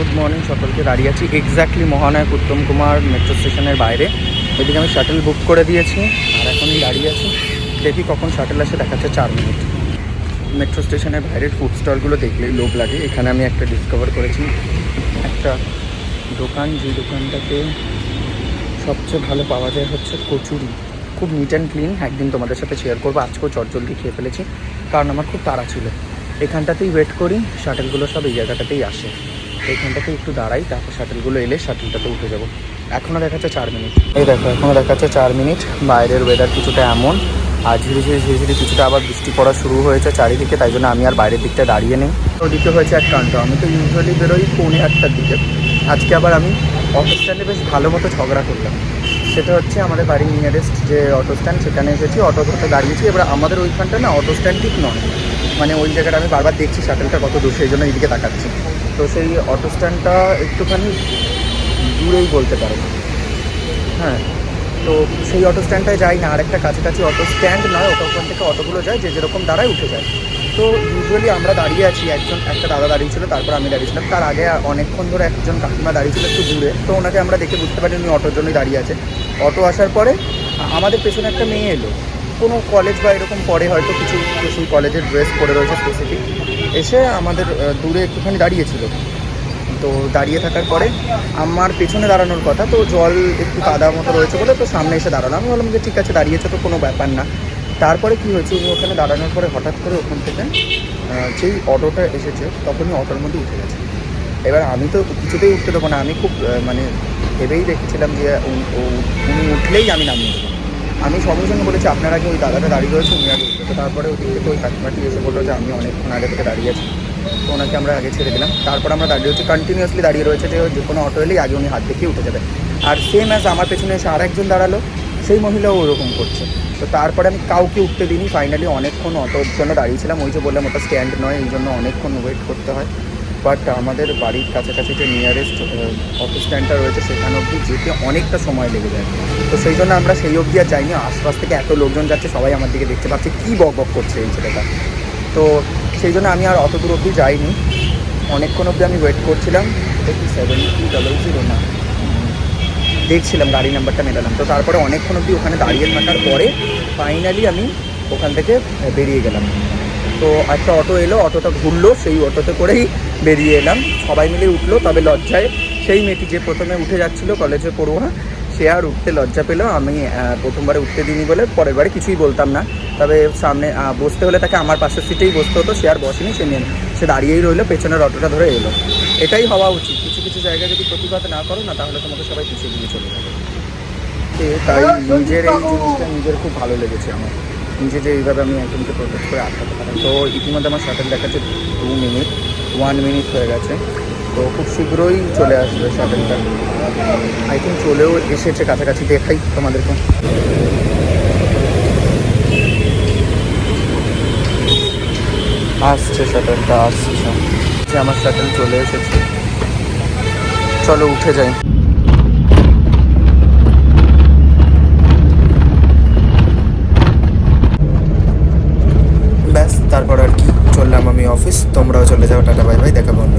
Good morning সকলকে দাঁড়িয়ে আছি। এক্স্যাক্টলি মহানায়ক উত্তম কুমার মেট্রো স্টেশনের বাইরে। এদিকে আমি শাটেল বুক করে দিয়েছি, আর এখনই দাঁড়িয়ে আছি। দেখি কখন শাটেল আসে, দেখাচ্ছে চার মিনিট মেট্রো স্টেশনের বাইরের ফুড স্টলগুলো দেখলেই লোভ লাগে। এখানে আমি একটা ডিসকভার করেছি। একটা দোকান যে দোকানটাতে সবচেয়ে ভালো পাওয়া যায় হচ্ছে কচুরি। খুব নিট অ্যান্ড ক্লিন একদিন তোমাদের সাথে শেয়ার করব। আজকেও চটজলদি খেয়ে ফেলেছি, কারণ আমার খুব তাড়া ছিল। এখানটাতেই ওয়েট করি শাটেলগুলো সব এই জায়গাটাতেই আসে। এইখানটাতেই একটু দাঁড়াই, তারপর শাটেলগুলো এলে শাটেলটাতে উঠে যাব। এখনও দেখাচ্ছে চার মিনিট এই দেখো এখনও দেখাচ্ছে চার মিনিট বাইরের ওয়েদার কিছুটা এমন। আর ধীরে ধীরে ধীরে ধীরে কিছুটা আবার বৃষ্টি পড়া শুরু হয়েছে চারিদিকে, তাই জন্য আমি আর বাইরের দিকটা দাঁড়িয়ে নেই। ওদিকে হয়েছে এক কাণ্ড। আমি তো ইউজুয়ালি বেরোই পৌনে আটটার দিকে। আজকে আবার আমি অটো স্ট্যান্ডে বেশ ভালো মতো ঝগড়া করলাম। সেটা হচ্ছে আমাদের বাড়ির নিয়ারেস্ট যে অটো স্ট্যান্ড সেখানে এসেছি অটো ধরতে দাঁড়িয়েছি। এবার আমাদের ওইখানটা না অটো স্ট্যান্ড ঠিক নয়। মানে ওই জায়গাটা আমি বারবার দেখছি শাটেলটা কত দূর, সেই জন্য এইদিকে তাকাচ্ছি। তো সেই অটো স্ট্যান্ডটা একটুখানি দূরেই বলতে পারো। হ্যাঁ তো সেই অটো স্ট্যান্ডটায় যাই না, আরেকটা কাছাকাছি অটো স্ট্যান্ড নয়, ওটা ওখান থেকে অটোগুলো যায়, যে যেরকম দাঁড়ায় উঠে যায়। তো ইউজুয়ালি আমরা দাঁড়িয়ে আছি, একজন, একটা দাদা দাঁড়িয়ে ছিল, তারপর আমি দাঁড়িয়েছিলাম তার আগে অনেকক্ষণ ধরে একজন কাকিমা দাঁড়িয়ে ছিল একটু দূরে। তো ওনাকে আমরা দেখে বুঝতে পারি উনি অটোর জন্যই দাঁড়িয়ে আছে। অটো আসার পরে আমাদের পেছনে একটা মেয়ে এলো। কোনো কলেজ বা এরকম পরে হয়তো কিছু কিছু কলেজের ড্রেস পরে রয়েছে স্পেসিফিক এসে আমাদের দূরে একটুখানি দাঁড়িয়েছিল। তো দাঁড়িয়ে থাকার পরে আমার পেছনে দাঁড়ানোর কথা, তো জল একটু কাদা মতো রয়েছে বলে তো সামনে এসে দাঁড়ানো আমি বললাম যে, ঠিক আছে, দাঁড়িয়েছে তো, কোনো ব্যাপার না। তারপরে কি হয়েছে, উনি ওখানে দাঁড়ানোর পরে হঠাৎ করে ওখান থেকে যেই অটোটা এসেছে, তখনই অটোর মধ্যে উঠে গেছে। এবার আমি তো কিছুতেই উঠতে দেবো না। আমি খুব মানে ভেবেই দেখেছিলাম যে উনি উঠলেই আমি নামিয়ে দেবো। আমি সঙ্গে সঙ্গে বলেছি, আপনার আগে ওই দাদাটা দাঁড়িয়ে রয়েছে, উনি আগে তো তারপরে ওই থেকে ওই কাকিমাটি এসে বলল যে আমি অনেকক্ষণ আগে থেকে দাঁড়িয়ে আছি। তো ওনাকে আমরা আগে ছেড়ে দিলাম। তারপর আমরা দাঁড়িয়ে রয়েছি কন্টিনিউয়াসলি দাঁড়িয়ে রয়েছে যে যে কোনো অটো এলেই আগে উনি হাত দেখিয়ে উঠে যাবে। আর সেম অ্যাজ আমার পেছনে এসে আর একজন দাঁড়াল, সেই মহিলাও ওরকম করছে। তো তারপরে আমি কাউকে উঠতে দিইনি ফাইনালি অনেকক্ষণ অটোর জন্য দাঁড়িয়েছিলাম। ওই যে বললাম, ওটা স্ট্যান্ড নয়, এই জন্য অনেকক্ষণ ওয়েট করতে হয়। বাট আমাদের বাড়ির কাছাকাছি যে নিয়ারেস্ট অটো স্ট্যান্ডটা রয়েছে, সেখানে অবধি যেতে অনেকটা সময় লেগে যায়। তো সেই জন্য আমরা সেই অবধি আর যাইনি। আশপাশ থেকে এত লোকজন যাচ্ছে, সবাই আমার দিকে দেখতে পাচ্ছে কী বক বক করছে এই ছেলেটা। তো সেই জন্য আমি আর অত দূর অবধি যাইনি। অনেকক্ষণ অবধি আমি ওয়েট করছিলাম। দেখি সেভেন টু ডাবল জিরো না। দেখছিলাম গাড়ি নাম্বারটা মেলালাম। তো তারপরে অনেকক্ষণ অবধি ওখানে দাঁড়িয়ে থাকার পরে ফাইনালি আমি ওখান থেকে বেরিয়ে গেলাম। তো একটা অটো এলো অটোটা ঘুরলো সেই অটোতে করেই বেরিয়ে এলাম। সবাই মিলে উঠল তবে লজ্জায় সেই মেয়েটি যে প্রথমে উঠে যাচ্ছিল কলেজে পড়ুয়া সে আর উঠতে লজ্জা পেল। আমি প্রথমবারে উঠতে দিইনি বলে পরের বারে কিছুই বলতাম না। তবে সামনে বসতে হলে তাকে আমার পাশের সিটেই বসতে হতো সে আর বসেনি সে নিয়ে সে দাঁড়িয়েই রইল পেছনের অটোটা ধরে এলো। এটাই হওয়া উচিত। কিছু কিছু জায়গায় যদি প্রতিবাদ না করো না তাহলে তোমাকে সবাই পিছিয়ে দিয়ে চলে যাবে। তাই নিজের এই জিনিসটা নিজের খুব ভালো লেগেছে আমার। নিজে যে এইভাবে আমি একজনকে প্রোটেক্ট করে আটকাতে পারলাম তো ইতিমধ্যে আমার শাটেল দেখাচ্ছে দু মিনিট ওয়ান মিনিট হয়ে গেছে। তো খুব শীঘ্রই চলে আসবে শাটেলটা আই থিঙ্ক চলেও এসেছে কাছাকাছি, দেখাই তোমাদেরকে। আসছে শাটেলটা আসছে। আমার শাটেল চলে এসেছে। চলো উঠে যাই। তারপর আর কি চললাম আমি অফিস তোমরাও চলে যাও টাটা বাই বাই দেখা বন্ধ